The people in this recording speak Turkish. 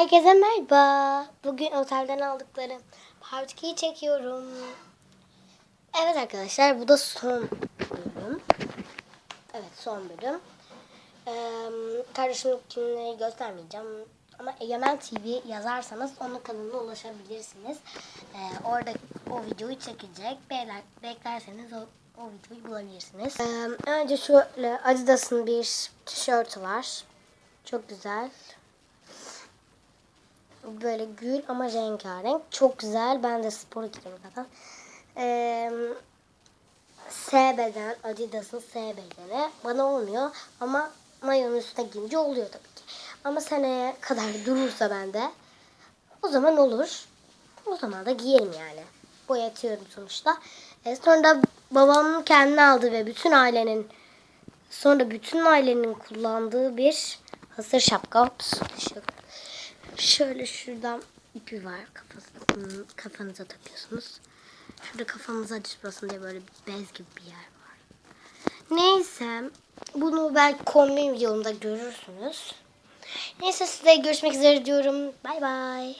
Herkese merhaba. Bugün otelden aldıklarım part 2'yi çekiyorum. Evet arkadaşlar bu da son bölüm. Evet son bölüm. Ee, kardeşimin kimliğini göstermeyeceğim. Ama Egemen TV yazarsanız onun kanalına ulaşabilirsiniz. Ee, orada o videoyu çekecek. Bekler, beklerseniz o, o videoyu bulabilirsiniz. Ee, önce şöyle Adidas'ın bir tişörtü var. Çok güzel. Böyle gül ama rengarenk. Çok güzel. Ben de spor giyiyorum zaten. Ee, S beden, Adidas'ın S bedeni. Bana olmuyor ama mayonun üstüne giyince oluyor tabii ki. Ama seneye kadar durursa bende o zaman olur. O zaman da giyerim yani. Boyatıyorum sonuçta. E, sonra da babamın kendine aldığı ve bütün ailenin sonra bütün ailenin kullandığı bir hasır şapka. Ops, düşüyor. Şöyle şuradan ipi var kafasını, kafanıza takıyorsunuz. Şurada kafanızı acıtmasın diye böyle bez gibi bir yer var. Neyse bunu belki kombin videomda görürsünüz. Neyse size görüşmek üzere diyorum. Bay bay.